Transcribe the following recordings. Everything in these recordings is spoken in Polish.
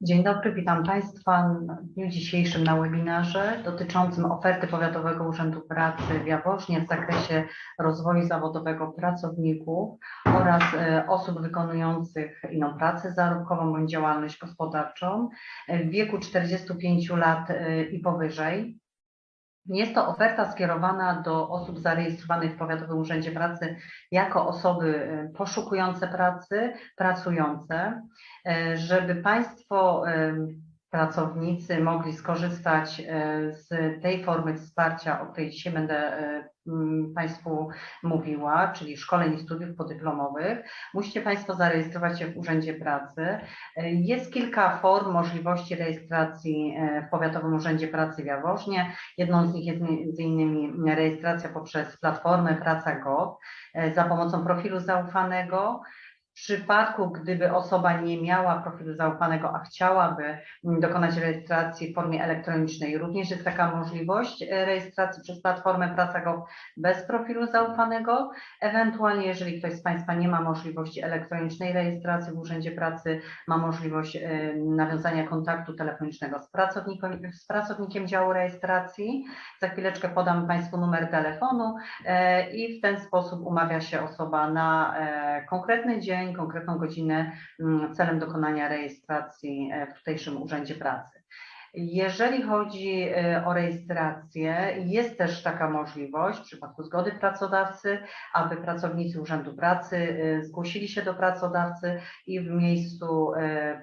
Dzień dobry, witam Państwa w dniu dzisiejszym na webinarze dotyczącym oferty Powiatowego Urzędu Pracy w Jaworznie w zakresie rozwoju zawodowego pracowników oraz e, osób wykonujących inną pracę zarobkową bądź działalność gospodarczą w wieku 45 lat e, i powyżej. Jest to oferta skierowana do osób zarejestrowanych w Powiatowym Urzędzie Pracy jako osoby e, poszukujące pracy, pracujące, e, żeby Państwo, pracownicy mogli skorzystać z tej formy wsparcia, o której dzisiaj będę mm, Państwu mówiła, czyli szkoleń i studiów podyplomowych. Musicie Państwo zarejestrować się w Urzędzie Pracy. Jest kilka form możliwości rejestracji w Powiatowym Urzędzie Pracy w Jaworznie. Jedną z nich jest między innymi rejestracja poprzez platformę Praca.gov za pomocą profilu zaufanego. W przypadku, gdyby osoba nie miała profilu zaufanego, a chciałaby dokonać rejestracji w formie elektronicznej, również jest taka możliwość rejestracji przez platformę Praca.gov bez profilu zaufanego. Ewentualnie, jeżeli ktoś z Państwa nie ma możliwości elektronicznej rejestracji w Urzędzie Pracy, ma możliwość e, nawiązania kontaktu telefonicznego z pracownikiem, z pracownikiem działu rejestracji. Za chwileczkę podam Państwu numer telefonu e, i w ten sposób umawia się osoba na e, konkretny dzień, konkretną godzinę mm, celem dokonania rejestracji e, w tutejszym Urzędzie Pracy. Jeżeli chodzi e, o rejestrację, jest też taka możliwość w przypadku zgody pracodawcy, aby pracownicy Urzędu Pracy e, zgłosili się do pracodawcy i w miejscu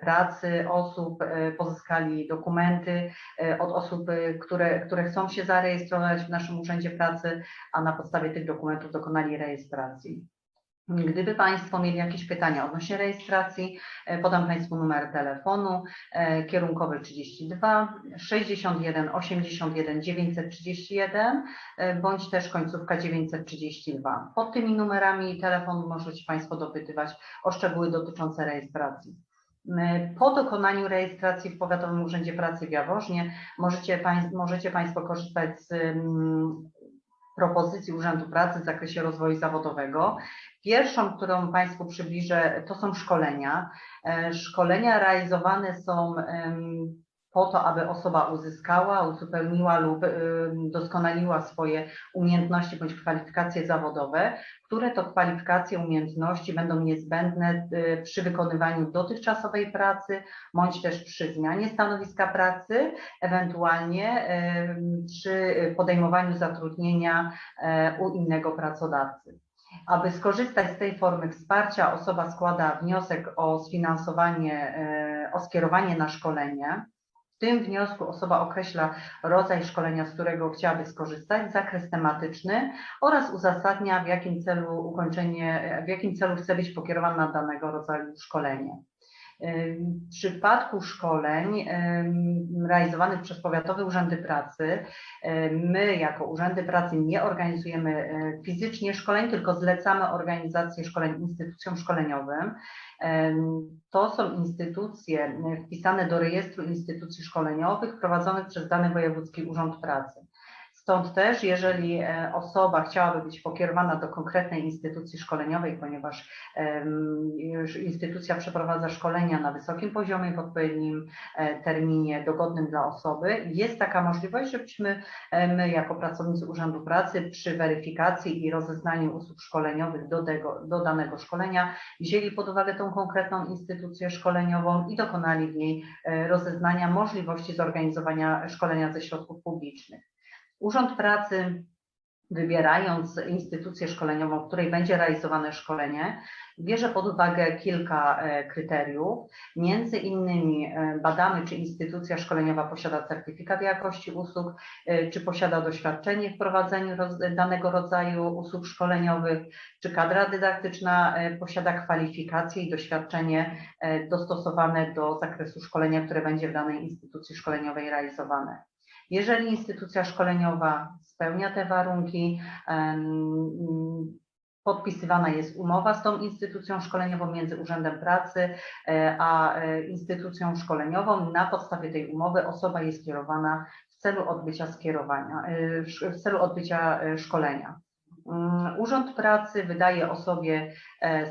pracy osób pozyskali dokumenty od osób, które, które chcą się zarejestrować w naszym Urzędzie Pracy, a na podstawie tych dokumentów dokonali rejestracji. Gdyby Państwo mieli jakieś pytania odnośnie rejestracji, e, podam Państwu numer telefonu e, kierunkowy 32 61 81 931 bądź też końcówka 932. Pod tymi numerami telefonu możecie Państwo dopytywać o szczegóły dotyczące rejestracji. E, po dokonaniu rejestracji w Powiatowym Urzędzie Pracy w Jaworznie możecie, możecie Państwo korzystać z mm, propozycji Urzędu Pracy w zakresie rozwoju zawodowego. Pierwszą, którą Państwu przybliżę, to są szkolenia. E, szkolenia realizowane są po to, aby osoba uzyskała, uzupełniła lub doskonaliła swoje umiejętności bądź kwalifikacje zawodowe, które to kwalifikacje, umiejętności będą niezbędne y, przy wykonywaniu dotychczasowej pracy, bądź też przy zmianie stanowiska pracy, ewentualnie przy podejmowaniu zatrudnienia e, u innego pracodawcy. Aby skorzystać z tej formy wsparcia, osoba składa wniosek o sfinansowanie, e, o skierowanie na szkolenie. W tym wniosku osoba określa rodzaj szkolenia, z którego chciałaby skorzystać, zakres tematyczny oraz uzasadnia, w jakim celu ukończenie, w jakim celu chce być pokierowana na danego rodzaju szkolenie. W przypadku szkoleń realizowanych przez powiatowe urzędy pracy, my jako urzędy pracy nie organizujemy e, fizycznie szkoleń, tylko zlecamy organizację szkoleń instytucjom szkoleniowym. To są instytucje wpisane do rejestru instytucji szkoleniowych prowadzonych przez dany wojewódzki urząd pracy. Stąd też, jeżeli e, osoba chciałaby być pokierowana do konkretnej instytucji szkoleniowej, ponieważ instytucja przeprowadza szkolenia na wysokim poziomie, w odpowiednim e, terminie, dogodnym dla osoby, jest taka możliwość, żebyśmy e, my, jako pracownicy Urzędu Pracy, przy weryfikacji i rozeznaniu usług szkoleniowych do, tego, do danego szkolenia, wzięli pod uwagę tą konkretną instytucję szkoleniową i dokonali w niej rozeznania możliwości zorganizowania szkolenia ze środków publicznych. Urząd Pracy wybierając instytucję szkoleniową, w której będzie realizowane szkolenie, bierze pod uwagę kilka e, kryteriów. Między innymi e, badamy, czy instytucja szkoleniowa posiada certyfikat jakości usług, e, czy posiada doświadczenie w prowadzeniu danego rodzaju usług szkoleniowych, czy kadra dydaktyczna posiada kwalifikacje i doświadczenie dostosowane do zakresu szkolenia, które będzie w danej instytucji szkoleniowej realizowane. Jeżeli instytucja szkoleniowa spełnia te warunki, podpisywana jest umowa z tą instytucją szkoleniową między Urzędem Pracy e, a e, instytucją szkoleniową. Na podstawie tej umowy osoba jest kierowana w celu odbycia skierowania, e, w celu odbycia szkolenia. Mm, Urząd Pracy wydaje osobie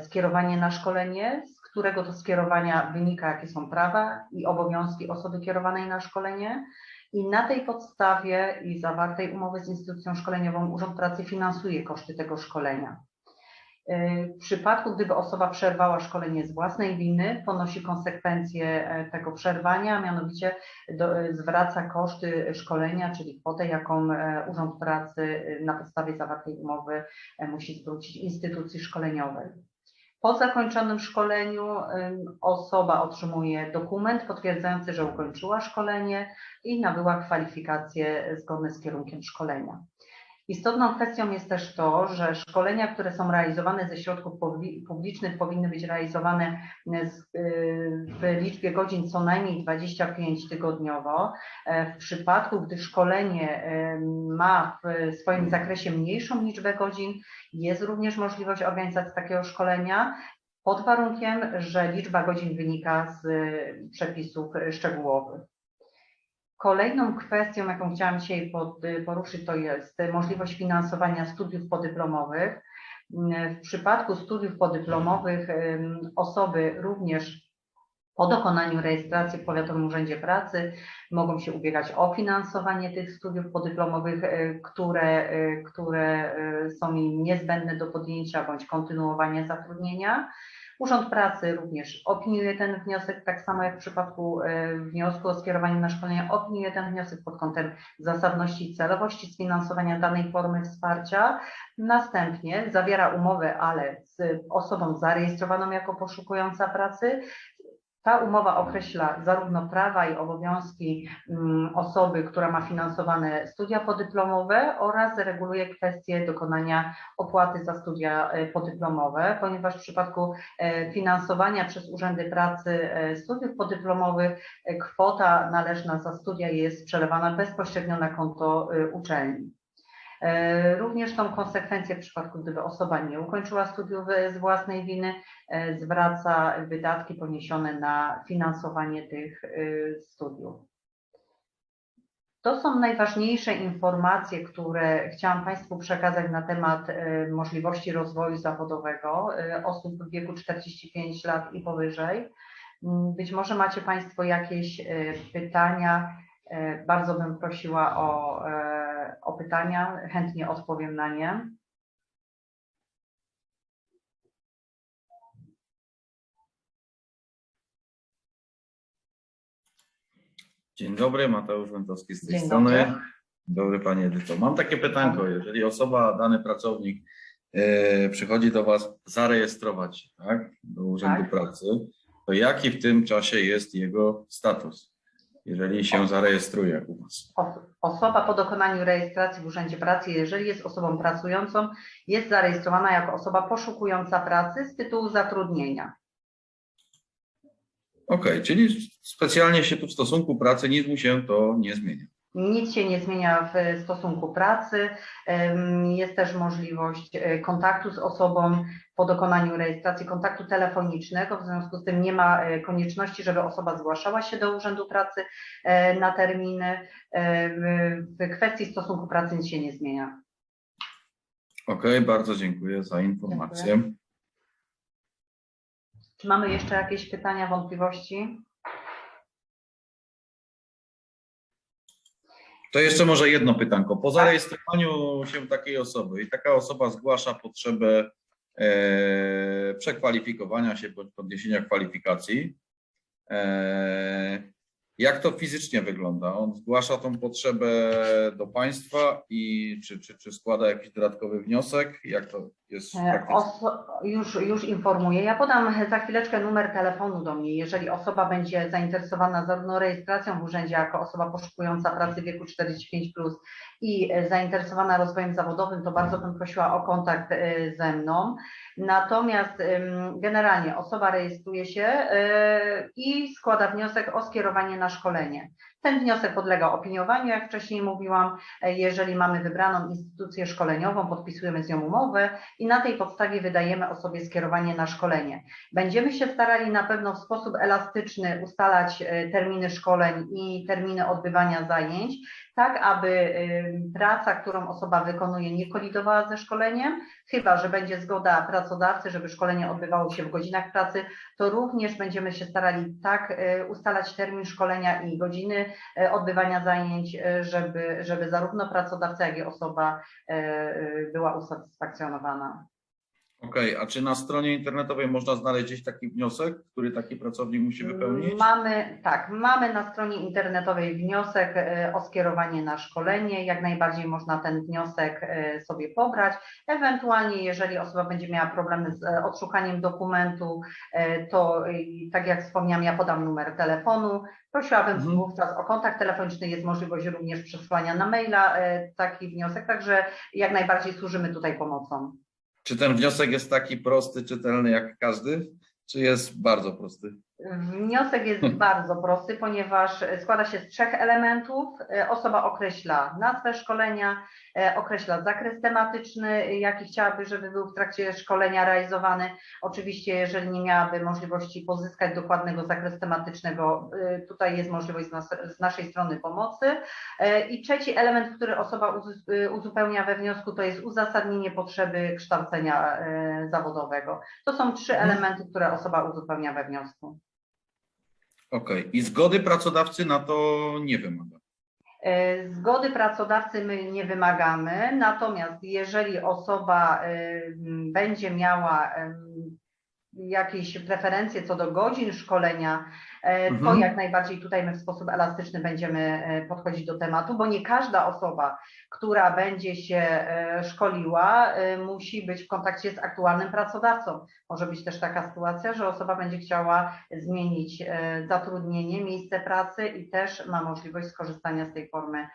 skierowanie na szkolenie, którego to skierowania wynika, jakie są prawa i obowiązki osoby kierowanej na szkolenie. I na tej podstawie i zawartej umowy z instytucją szkoleniową Urząd Pracy finansuje koszty tego szkolenia. W przypadku, gdyby osoba przerwała szkolenie z własnej winy, ponosi konsekwencje e, tego przerwania, a mianowicie do, e, zwraca koszty szkolenia, czyli kwotę, jaką e, Urząd Pracy na podstawie zawartej umowy musi zwrócić instytucji szkoleniowej. Po zakończonym szkoleniu osoba otrzymuje dokument potwierdzający, że ukończyła szkolenie i nabyła kwalifikacje zgodne z kierunkiem szkolenia. Istotną kwestią jest też to, że szkolenia, które są realizowane ze środków publicznych, powinny być realizowane w liczbie godzin co najmniej 25 tygodniowo. W przypadku, gdy szkolenie ma w swoim zakresie mniejszą liczbę godzin, jest również możliwość organizacji takiego szkolenia pod warunkiem, że liczba godzin wynika z przepisów szczegółowych. Kolejną kwestią, jaką chciałam dzisiaj poruszyć, to jest możliwość finansowania studiów podyplomowych. W przypadku studiów podyplomowych osoby również po dokonaniu rejestracji w Powiatowym Urzędzie Pracy mogą się ubiegać o finansowanie tych studiów podyplomowych, e, które, e, które są im niezbędne do podjęcia bądź kontynuowania zatrudnienia. Urząd Pracy również opiniuje ten wniosek, tak samo jak w przypadku e, wniosku o skierowanie na szkolenie, opiniuje ten wniosek pod kątem zasadności i celowości sfinansowania danej formy wsparcia. Następnie zawiera umowę, ale z osobą zarejestrowaną jako poszukująca pracy, ta umowa określa zarówno prawa i obowiązki mm, osoby, która ma finansowane studia podyplomowe oraz reguluje kwestie dokonania opłaty za studia e, podyplomowe, ponieważ w przypadku e, finansowania przez urzędy pracy e, studiów podyplomowych kwota należna za studia jest przelewana bezpośrednio na konto uczelni. E, również tą konsekwencję w przypadku, gdyby osoba nie ukończyła studiów z własnej winy, e, zwraca wydatki poniesione na finansowanie tych e, studiów. To są najważniejsze informacje, które chciałam Państwu przekazać na temat możliwości rozwoju zawodowego osób w wieku 45 lat i powyżej. Mm, być może macie Państwo jakieś pytania. Bardzo bym prosiła o o pytania, chętnie odpowiem na nie. Dzień dobry, Mateusz Wędowski z tej Dzień strony. dobry. Dobry Panie Edyto. Mam takie pytanko, jeżeli osoba, dany pracownik e, przychodzi do Was zarejestrować się tak, do Urzędu Tak. Pracy, to jaki w tym czasie jest jego status, jeżeli się zarejestruje u Was? Os- Osoba po dokonaniu rejestracji w Urzędzie Pracy, jeżeli jest osobą pracującą, jest zarejestrowana jako osoba poszukująca pracy z tytułu zatrudnienia. Okej, czyli specjalnie się tu w stosunku pracy nic mu się to nie zmienia. Nic się nie zmienia w stosunku pracy. Jest też możliwość e, kontaktu z osobą po dokonaniu rejestracji, kontaktu telefonicznego. W związku z tym nie ma e, konieczności, żeby osoba zgłaszała się do Urzędu Pracy e, na terminy. W- W kwestii stosunku pracy nic się nie zmienia. Okej, bardzo dziękuję za informację. Czy mamy jeszcze jakieś pytania, wątpliwości? To jeszcze może jedno pytanko. Po zarejestrowaniu się takiej osoby i taka osoba zgłasza potrzebę e, przekwalifikowania się bądź podniesienia kwalifikacji, e, jak to fizycznie wygląda? On zgłasza tą potrzebę do państwa i czy, czy, czy składa jakiś dodatkowy wniosek? Jak to jest E? Oso- już, już informuję. Ja podam za chwileczkę numer telefonu do mnie. Jeżeli osoba będzie zainteresowana zarówno rejestracją w urzędzie jako osoba poszukująca pracy w wieku 45 plus i zainteresowana rozwojem zawodowym, to bardzo bym prosiła o kontakt e, ze mną. Natomiast generalnie osoba rejestruje się e, i składa wniosek o skierowanie na szkolenie. Ten wniosek podlega opiniowaniu, jak wcześniej mówiłam. E, Jeżeli mamy wybraną instytucję szkoleniową, podpisujemy z nią umowę i na tej podstawie wydajemy osobie skierowanie na szkolenie. Będziemy się starali na pewno w sposób elastyczny ustalać terminy szkoleń i terminy odbywania zajęć, tak aby praca, którą osoba wykonuje, nie kolidowała ze szkoleniem, chyba że będzie zgoda pracodawcy, żeby szkolenie odbywało się w godzinach pracy, to również będziemy się starali tak e, ustalać termin szkolenia i godziny e, odbywania zajęć, e, żeby, żeby zarówno pracodawca, jak i osoba była usatysfakcjonowana. Okej, a czy na stronie internetowej można znaleźć gdzieś taki wniosek, który taki pracownik musi wypełnić? Mamy, tak, mamy na stronie internetowej wniosek e, o skierowanie na szkolenie. Jak najbardziej można ten wniosek e, sobie pobrać. Ewentualnie, jeżeli osoba będzie miała problemy z e, odszukaniem dokumentu, e, to e, tak jak wspomniałam, ja podam numer telefonu. Prosiłabym Mhm. wówczas o kontakt telefoniczny. Jest możliwość również przesłania na maila e, taki wniosek, także jak najbardziej służymy tutaj pomocą. Czy ten wniosek jest taki prosty, czytelny jak każdy, czy jest bardzo prosty? Wniosek jest bardzo prosty, ponieważ składa się z trzech elementów. E, Osoba określa nazwę szkolenia, e, określa zakres tematyczny, jaki chciałaby, żeby był w trakcie szkolenia realizowany. Oczywiście, jeżeli nie miałaby możliwości pozyskać dokładnego zakresu tematycznego, e, tutaj jest możliwość z, nas, z naszej strony pomocy. E, I trzeci element, który osoba uzu- e, uzupełnia we wniosku, to jest uzasadnienie potrzeby kształcenia e, zawodowego. To są trzy Mhm. elementy, które osoba uzupełnia we wniosku. Okej, i zgody pracodawcy na to nie wymaga. E, Zgody pracodawcy my nie wymagamy, natomiast jeżeli osoba e, będzie miała jakieś preferencje co do godzin szkolenia, e, to Mhm. jak najbardziej tutaj my w sposób elastyczny będziemy e, podchodzić do tematu, bo nie każda osoba, która będzie się e, szkoliła, musi być w kontakcie z aktualnym pracodawcą. Może być też taka sytuacja, że osoba będzie chciała zmienić zatrudnienie, miejsce pracy i też ma możliwość skorzystania z tej formy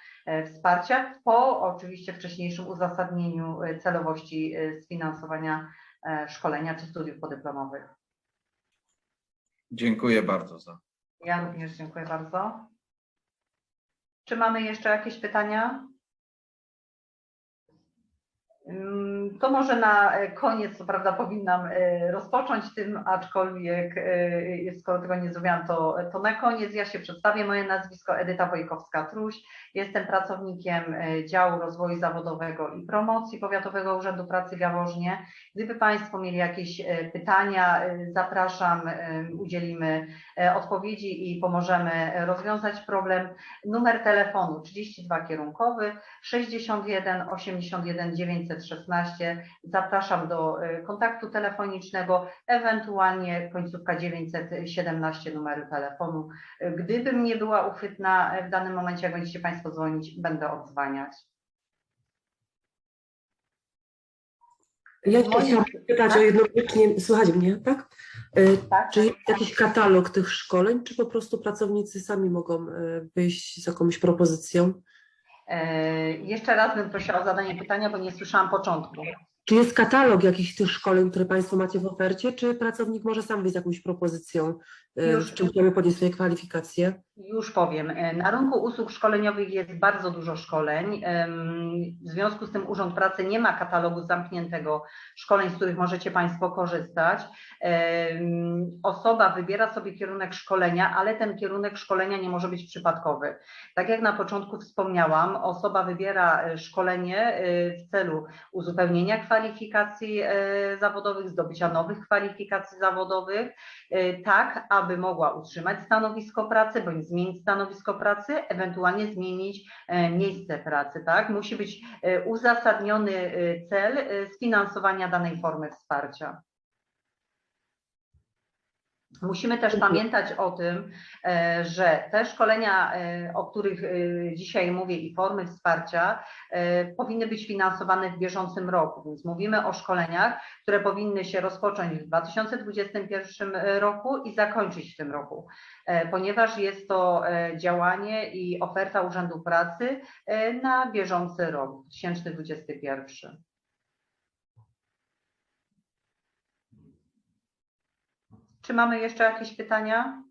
wsparcia po oczywiście wcześniejszym uzasadnieniu celowości sfinansowania szkolenia czy studiów podyplomowych. Dziękuję bardzo za. Ja również dziękuję bardzo. Czy mamy jeszcze jakieś pytania? To może na e, koniec, co prawda powinnam e, rozpocząć tym, aczkolwiek e, skoro tego nie zrobiłam, to, to na koniec ja się przedstawię. Moje nazwisko Edyta Wojkowska-Truś. Jestem pracownikiem działu rozwoju zawodowego i promocji Powiatowego Urzędu Pracy w Jaworznie. Gdyby Państwo mieli jakieś pytania, zapraszam, udzielimy odpowiedzi i pomożemy rozwiązać problem. Numer telefonu 32 kierunkowy 61 81 916. Zapraszam do e, kontaktu telefonicznego, ewentualnie końcówka 917 numeru telefonu. E, Gdybym nie była uchwytna e, w danym momencie, jak będziecie Państwo dzwonić, będę odzwaniać. Ja chciałam pytać o jedno pytanie. Słuchać mnie, tak? Tak? Czy jest jakiś katalog tych szkoleń, czy po prostu pracownicy sami mogą wyjść z jakąś propozycją? E, Jeszcze raz bym prosiła o zadanie pytania, bo nie słyszałam początku. Czy jest katalog jakichś tych szkoleń, które Państwo macie w ofercie, czy pracownik może sam wyjść z jakąś propozycją, y, Już. w czym chciałby podnieść swoje kwalifikacje? Już powiem. E, Na rynku usług szkoleniowych jest bardzo dużo szkoleń. W związku z tym Urząd Pracy nie ma katalogu zamkniętego szkoleń, z których możecie Państwo korzystać. Osoba wybiera sobie kierunek szkolenia, ale ten kierunek szkolenia nie może być przypadkowy. Tak jak na początku wspomniałam, osoba wybiera e, szkolenie e, w celu uzupełnienia kwalifikacji zawodowych, zdobycia nowych kwalifikacji zawodowych, tak aby mogła utrzymać stanowisko pracy bądź zmienić stanowisko pracy, ewentualnie zmienić e, miejsce pracy, tak? Musi być e, uzasadniony e, cel sfinansowania danej formy wsparcia. Musimy też pamiętać o tym, e, że te szkolenia, e, o których e, dzisiaj mówię i formy wsparcia, powinny być finansowane w bieżącym roku. Więc mówimy o szkoleniach, które powinny się rozpocząć w 2021 roku i zakończyć w tym roku, ponieważ jest to działanie i oferta Urzędu Pracy na bieżący rok 2021. Czy mamy jeszcze jakieś pytania?